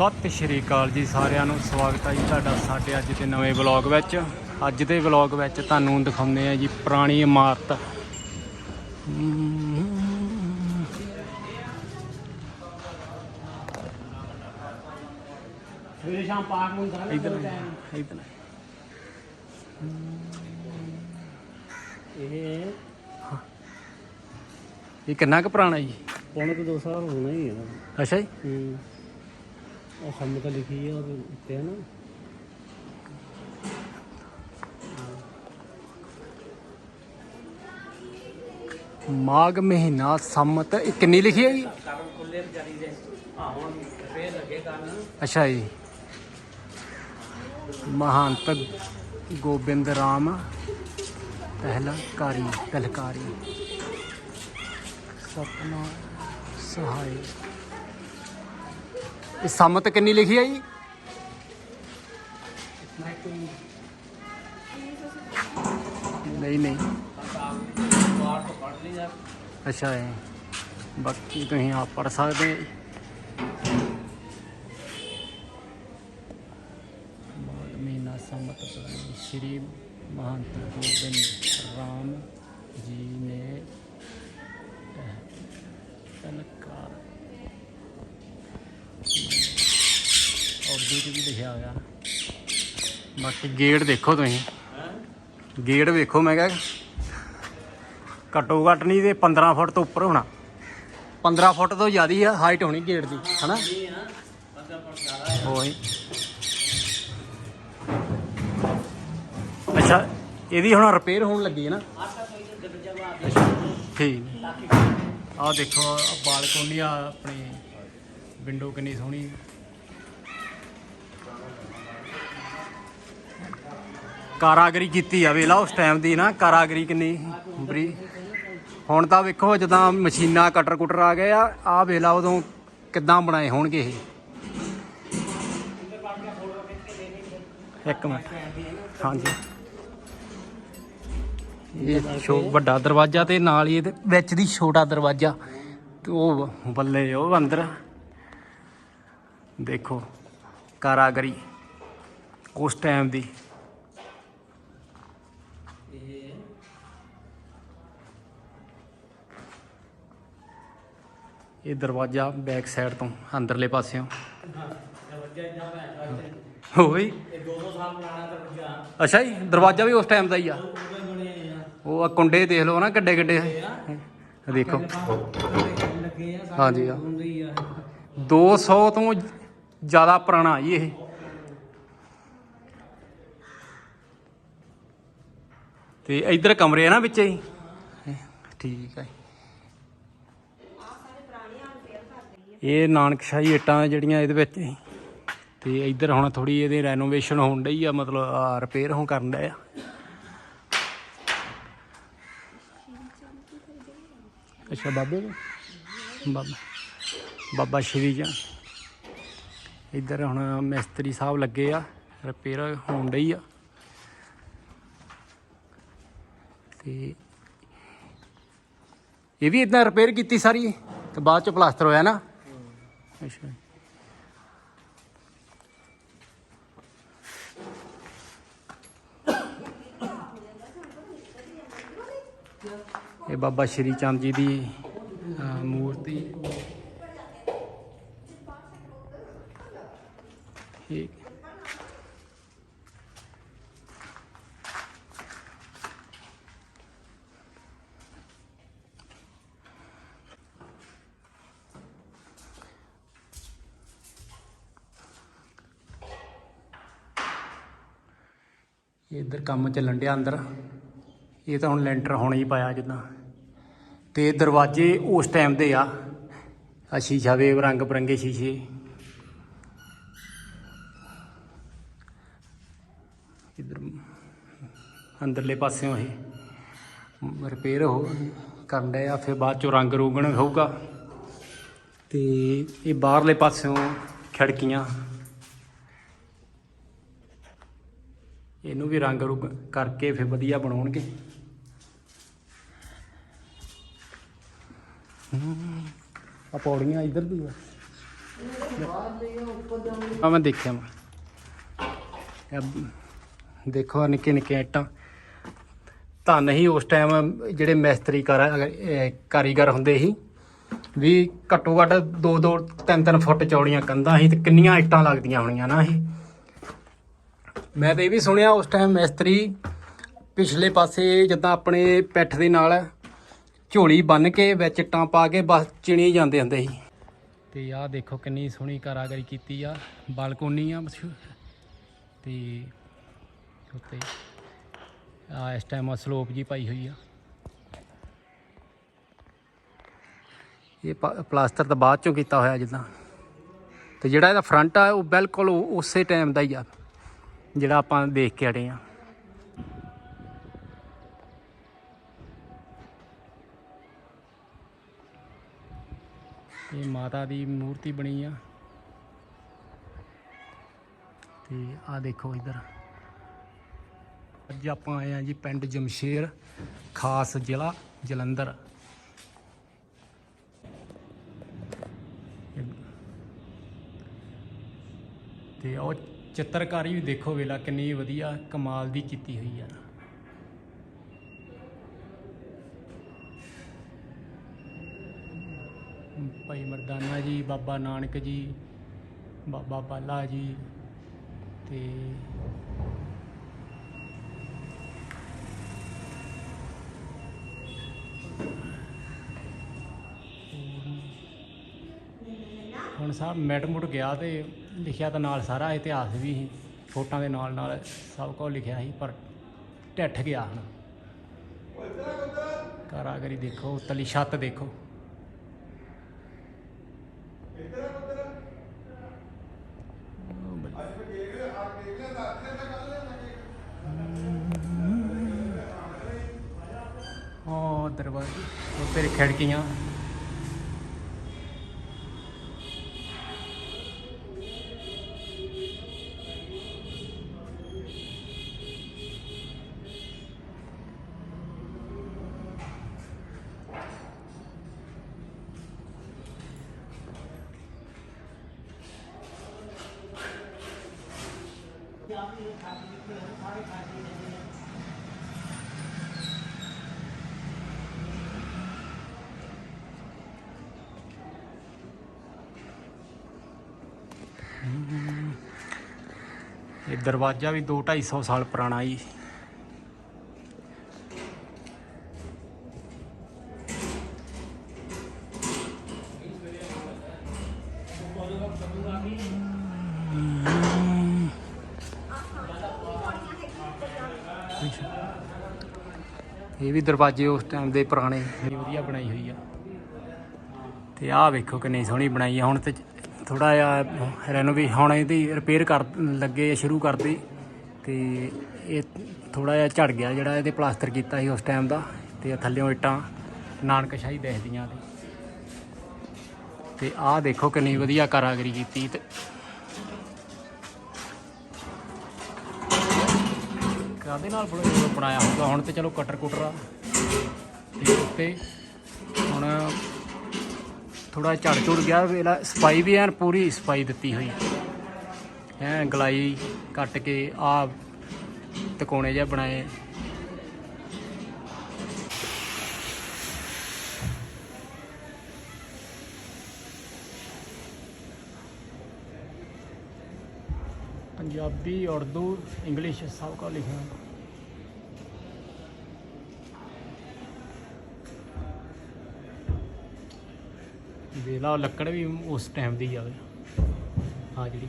ਸਤਿ ਸ਼੍ਰੀ ਅਕਾਲ ਜੀ ਸਾਰਿਆਂ ਨੂੰ। ਸਵਾਗਤ ਹੈ ਜੀ ਤੁਹਾਡਾ ਸਾਡੇ ਅੱਜ ਦੇ ਨਵੇਂ ਵਲੌਗ ਵਿੱਚ। ਅੱਜ ਦੇ ਵਲੌਗ ਵਿੱਚ ਤੁਹਾਨੂੰ ਦਿਖਾਉਂਦੇ ਆ ਜੀ ਪੁਰਾਣੀ ਇਮਾਰਤ। ਸਵੇਰੇ ਸ਼ਾਮ ਪਾਰਕ ਨੂੰ ਜਾਣਾ ਇਧਰ ਇਧਰ ਇਹ ਇਹ ਕਿੰਨਾ ਕੁ ਪੁਰਾਣਾ ਜੀ? ਪੌਣੇ ਕੁ ਦੋ ਸਾਲ ਹੋਣਾ ਹੀ ਹੈ। ਅੱਛਾ ਜੀ। ਹੂੰ। ਉਹ ਸਾਹਮਣੇ ਤਾਂ ਲਿਖੀ ਹੈ ਉਹਦੇ ਉੱਤੇ ਹੈ ਨਾ। ਮਾਘ ਮਹੀਨਾ ਸੰਮਤ, ਇਹ ਕਿੰਨੀ ਲਿਖੀ ਹੈ ਜੀ? ਕਾਰਨ ਖੁੱਲੇ ਵਿਚਾਰੀ ਦੇ ਹਾਂ ਹੁਣ ਫੇਰ ਲੱਗੇ ਕਰਨ ਅੱਛਾ ਜੀ। ਮਹੰਤ ਗੋਬਿੰਦ ਰਾਮ ਪਹਿਲਾ ਕਾਰੀ ਕਲਕਾਰੀ ਸਹਾਈ। ਇਹ ਸੰਮਤ ਕਿੰਨੀ ਲਿਖੀ ਆ ਜੀ? ਨਹੀਂ ਨਹੀਂ। ਅੱਛਾ ਜੀ। ਬਾਕੀ ਤੁਸੀਂ ਆਪ ਪੜ ਸਕਦੇ ਮਹੀਨਾ ਸੰਮਤ ਸ਼੍ਰੀ ਮਹੰਤ ਗੋਬਿੰਦ ਰਾਮ ਜੀ ਨੇ ਉਰਦੂ ਚ ਵੀ ਲਿਖਿਆ ਹੋਇਆ। ਬਾਕੀ ਗੇਟ ਦੇਖੋ ਤੁਸੀਂ। ਗੇਟ ਵੇਖੋ, ਮੈਂ ਕਿਹਾ ਘੱਟੋ ਘੱਟ ਨਹੀਂ ਤੇ 15 ਫੁੱਟ ਤੋਂ ਉੱਪਰ ਹੋਣਾ। 15 ਫੁੱਟ ਤੋਂ ਜ਼ਿਆਦਾ ਆ ਹਾਈਟ ਹੋਣੀ ਗੇਟ ਦੀ, ਹਨਾ? ਨਾ ਪਤਾ ਉਹੀ ਅੱਛਾ, ਇਹਦੀ ਹੁਣ ਰਿਪੇਅਰ ਹੋਣ ਲੱਗੀ ਹੈ ਨਾ? ਠੀਕ। ਤਾਕੀ ਆਹ ਦੇਖੋ ਬਾਲਕੋਨੀ ਆ, ਆਪਣੀ ਵਿੰਡੋ ਕਿੰਨੀ ਸੋਹਣੀ। ਕਾਰਾਗਰੀ ਕੀਤੀ ਆ ਵੇਲਾ ਉਸ ਟਾਈਮ ਦੀ ਨਾ, ਕਾਰਾਗਰੀ ਕਿੰਨੀ ਬਰੀ। ਹੁਣ ਤਾਂ ਵੇਖੋ, ਜਦਾਂ ਮਸ਼ੀਨਾਂ, ਕਟਰ ਕੁਟਰ ਆ ਗਏ ਆ ਆ ਵੇਲਾ ਉਦੋਂ ਕਿੱਦਾਂ ਬਣਾਏ ਹੋਣਗੇ ਇਹ। ਇੱਕ ਮਿੰਟ। ਹਾਂਜੀ। ਇਹ ਛੋ ਵੱਡਾ ਦਰਵਾਜ਼ਾ ਤੇ ਨਾਲ ਹੀ ਇਹਦੇ ਵਿੱਚ ਦੀ ਛੋਟਾ ਦਰਵਾਜ਼ਾ, ਤੇ ਉਹ ਬੱਲੇ ਉਹ ਅੰਦਰ। ਦੇਖੋ, ਕਾਰਾਗਰੀ ਉਸ ਟਾਈਮ ਦੀ। ਇਹ ਦਰਵਾਜ਼ਾ ਬੈਕ ਸਾਈਡ ਤੋਂ ਅੰਦਰਲੇ ਪਾਸਿਓਂ। ਦਰਜਾ ਇਦਾਂ ਭੈਣ ਹੋਈ ਇਹ 200 ਸਾਲ ਪੁਰਾਣਾ ਦਰਜਾ ਅੱਛਾ ਜੀ ਦਰਵਾਜ਼ਾ ਵੀ ਉਸ ਟਾਈਮ ਦਾ ਹੀ ਆ। ਉਹ ਆ ਕੁੰਡੇ ਦੇਖ ਲਓ ਨਾ ਕਿੱਡੇ ਕਿੱਡੇ। ਦੇਖੋ। ਹਾਂਜੀ, ਹਾਂ। ਹੁੰਦੇ ਆ 200 ਤੋਂ ਜ਼ਿਆਦਾ ਪੁਰਾਣਾ ਜੀ ਇਹ। ਤੇ ਇਧਰ ਕਮਰੇ ਆ ਨਾ ਵਿੱਚ ਹੀ। ਠੀਕ ਹੈ ਇਹ ਨਾਨਕਸ਼ਾਹੀ ਇੱਟਾਂ ਜਿਹੜੀਆਂ ਇਹਦੇ ਵਿੱਚ ਸੀ ਤੇ ਇਧਰ ਹੁਣ ਥੋੜੀ ਇਹਦੀ ਰੈਨੋਵੇਸ਼ਨ ਹੋਣ ਡਈ ਆ, ਮਤਲਬ ਰਿਪੇਅਰ ਹੋਣ ਕਰਨ ਡਏ ਆ। ਅੱਛਾ, ਬਾਬੇ ਦੇ? ਬਾਬਾ ਬਾਬਾ ਸ਼੍ਰੀ ਜੀ। ਇੱਧਰ ਹੁਣ ਮਿਸਤਰੀ ਸਾਹਿਬ ਲੱਗੇ ਆ ਰਿਪੇਅਰ ਹੋਣ ਡਈ ਆ। ਤੇ ਇਹ ਵੀ ਇਦਾਂ ਰਿਪੇਅਰ ਕੀਤੀ ਸਾਰੀ, ਤੇ ਬਾਅਦ ਚ ਪਲਾਸਟਰ ਹੋਇਆ ਨਾ। ਅੱਛਾ। ਇਹ ਬਾਬਾ ਸ਼੍ਰੀ ਚੰਦ ਜੀ ਦੀ ਮੂਰਤੀ। ਇਹ ਇੱਧਰ ਕੰਮ ਚੱਲਣ ਡਿਆ ਅੰਦਰ। ਇਹ ਤਾਂ ਹੁਣ ਲੈਂਟਰ ਹੋਣਾ ਹੀ ਪਾਇਆ ਜਿੱਦਾਂ। ਤੇ ਦਰਵਾਜ਼ੇ ਉਸ ਟਾਈਮ ਦੇ ਆ। ਆ ਸ਼ੀਸ਼ਾ ਵੇ ਰੰਗ ਬਰੰਗੇ ਸ਼ੀਸ਼ੇ। ਇਧਰ ਅੰਦਰਲੇ ਪਾਸਿਓਂ ਇਹ ਰਿਪੇਅਰ ਹੋ ਕਰਨ ਡਿਆ ਫਿਰ ਬਾਅਦ ਚੋਂ ਰੰਗ ਰੋਗਣ ਹੋਊਗਾ। ਤੇ ਇਹ ਬਾਹਰਲੇ ਪਾਸਿਓਂ ਖਿੜਕੀਆਂ। ਇਹਨੂੰ ਵੀ ਰੰਗ ਰੁਗ ਕਰਕੇ ਫਿਰ ਵਧੀਆ ਬਣਾਉਣਗੇ। ਆ ਪੌੜੀਆਂ ਇੱਧਰ ਦੀ ਆ। ਆ ਮੈਂ ਦੇਖਿਆ ਮੈਂ ਦੇਖੋ ਆਹ ਨਿੱਕੇ ਨਿੱਕੇ ਇੱਟਾਂ। ਤਾਂ ਨਹੀਂ ਉਸ ਟਾਈਮ ਜਿਹੜੇ ਮਿਸਤਰੀ ਕਾਰ ਕਾਰੀਗਰ ਹੁੰਦੇ ਸੀ, ਵੀ ਘੱਟੋ ਘੱਟ 2 2 3 3 ਫੁੱਟ ਚੌੜੀਆਂ ਕੰਧਾਂ ਸੀ ਤੇ ਕਿੰਨੀਆਂ ਇੱਟਾਂ ਲੱਗਦੀਆਂ ਹੋਣੀਆਂ ਨਾ ਇਹ। ਮੈਂ ਤਾਂ ਇਹ ਵੀ ਸੁਣਿਆ ਉਸ ਟਾਈਮ ਮਿਸਤਰੀ ਪਿਛਲੇ ਪਾਸੇ ਜਿੱਦਾਂ ਆਪਣੇ ਪਿੱਠ ਦੇ ਨਾਲ ਝੋਲੀ ਬੰਨ ਕੇ ਵਿੱਚ ਇੱਟਾਂ ਪਾ ਕੇ ਬਸ ਚਿਣੀ ਜਾਂਦੇ ਹੁੰਦੇ ਸੀ। ਤੇ ਆਹ ਦੇਖੋ ਕਿੰਨੀ ਸੋਹਣੀ ਕਾਰਾਗਰੀ ਕੀਤੀ ਆ ਬਾਲਕੋਨੀ ਆ ਤੇ ਉੱਤੇ ਆ ਇਸ ਟਾਈਮ ਸਲੋਪ ਜੀ ਪਾਈ ਹੋਈ ਆ। ਇਹ ਪਲਾਸਟਰ ਤਾਂ ਬਾਅਦ ਚੋਂ ਕੀਤਾ ਹੋਇਆ ਜਿੱਦਾਂ। ਤੇ ਜਿਹੜਾ ਇਹਦਾ ਫਰੰਟ ਆ ਉਹ ਬਿਲਕੁਲ ਉਸੇ ਟਾਈਮ ਦਾ ਹੀ ਆ। ਜਿਹੜਾ ਆਪਾਂ ਦੇਖ ਕੇ ਅੜੇ ਆ ਇਹ ਮਾਤਾ ਦੀ ਮੂਰਤੀ ਬਣੀ ਆ। ਤੇ ਆ ਦੇਖੋ ਇਧਰ। ਅੱਜ ਆਪਾਂ ਆਏ ਆ ਜੀ ਪਿੰਡ ਜਮਸ਼ੇਰ, ਖਾਸ ਜ਼ਿਲ੍ਹਾ ਜਲੰਧਰ ਤੇ ਉਹ ਚਿੱਤਰਕਾਰੀ ਵੀ ਦੇਖੋ ਵੇਲਾ, ਕਿੰਨੀ ਵਧੀਆ ਕਮਾਲ ਦੀ ਕੀਤੀ ਹੋਈ ਆ। ਭਾਈ ਮਰਦਾਨਾ ਜੀ, ਬਾਬਾ ਨਾਨਕ ਜੀ, ਬਾਬਾ ਬਾਲਾ ਜੀ ਤੇ ਹੁਣ ਸਾਹਿਬ ਮੈਟ ਮੁੱਟ ਗਿਆ ਤੇ ਲਿਖਿਆ ਤਾਂ ਨਾਲ ਸਾਰਾ ਇਤਿਹਾਸ ਵੀ ਸੀ ਫੋਟਾਂ ਦੇ ਨਾਲ ਨਾਲ ਸਭ ਕੁਝ ਲਿਖਿਆ ਸੀ, ਪਰ ਢੱਠ ਗਿਆ ਹੁਣ। ਕਾਰਾਗਰੀ ਦੇਖੋ ਤਲੀ ਛੱਤ ਦੇਖੋ। ਉਹ ਦਰਵਾਜ਼ੇ ਉਹ ਖਿੜਕੀਆਂ। ਇਹ ਦਰਵਾਜ਼ਾ ਵੀ 2 250 ਸਾਲ ਪੁਰਾਣਾ ਜੀ। ਇਹ ਵੀ ਦਰਵਾਜ਼ੇ ਉਸ ਟਾਈਮ ਦੇ ਪੁਰਾਣੇ। ਬੜੀ ਵਧੀਆ ਬਣਾਈ ਹੋਈ ਆ। ਤੇ ਆਹ ਵੇਖੋ ਕਿੰਨੀ ਸੋਹਣੀ ਬਣਾਈ ਆ। ਹੁਣ ਤੇ ਥੋੜਾ ਜਿਹਾ ਰੈਨੋਵੇ ਹੁਣ ਇਹਦੀ ਰਿਪੇਅਰ ਕਰ ਲੱਗੇ ਸ਼ੁਰੂ ਕਰਦੇ ਤੇ ਇਹ ਥੋੜਾ ਜਿਹਾ ਝੜ ਗਿਆ ਜਿਹੜਾ ਇਹਦੇ ਪਲਾਸਟਰ ਕੀਤਾ ਸੀ ਉਸ ਟਾਈਮ ਦਾ। ਤੇ ਥੱਲੇੋਂ ਇੱਟਾਂ ਨਾਨਕਸ਼ਾਹੀ ਦਿਖਦੀਆਂ ਨੇ। ਤੇ ਆਹ ਦੇਖੋ ਕਿੰਨੀ ਵਧੀਆ ਕਾਰਾਗਰੀ ਕੀਤੀ ਤੇ ਕਾਦੇ ਨਾਲ ਬਣਾ- ਬਣਾਇਆ ਹੋਊਗਾ। ਹੁਣ ਤੇ ਚਲੋ ਕਟਰ ਕੁਟਰ ਆ। ਤੇ ਉੱਤੇ ਹੁਣ ਥੋੜਾ ਝੜ ਝੜ ਗਿਆ। ਵੇਲਾ ਸਫ਼ਾਈ ਵੀ ਐਨ ਪੂਰੀ ਸਫ਼ਾਈ ਦਿੱਤੀ ਹੋਈ। ਹੈ, ਗਲਾਈ ਕੱਟ ਕੇ ਆ ਤਕੋਣੇ ਜਿਹਾ ਬਣਾਏ। ਪੰਜਾਬੀ ਉਰਦੂ ਇੰਗਲਿਸ਼ ਸਭ ਕੋ ਲਿਖਿਆ। ਵੇਲਾ ਲੱਕੜ ਵੀ ਉਸ ਟਾਈਮ ਦੀ ਆਵੇ ਆ ਜਿਹੜੀ।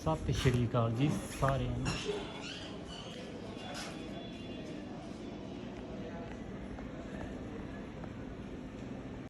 ਸਤਿ ਸ਼੍ਰੀ ਅਕਾਲ ਜੀ ਸਾਰਿਆਂ ਨੂੰ।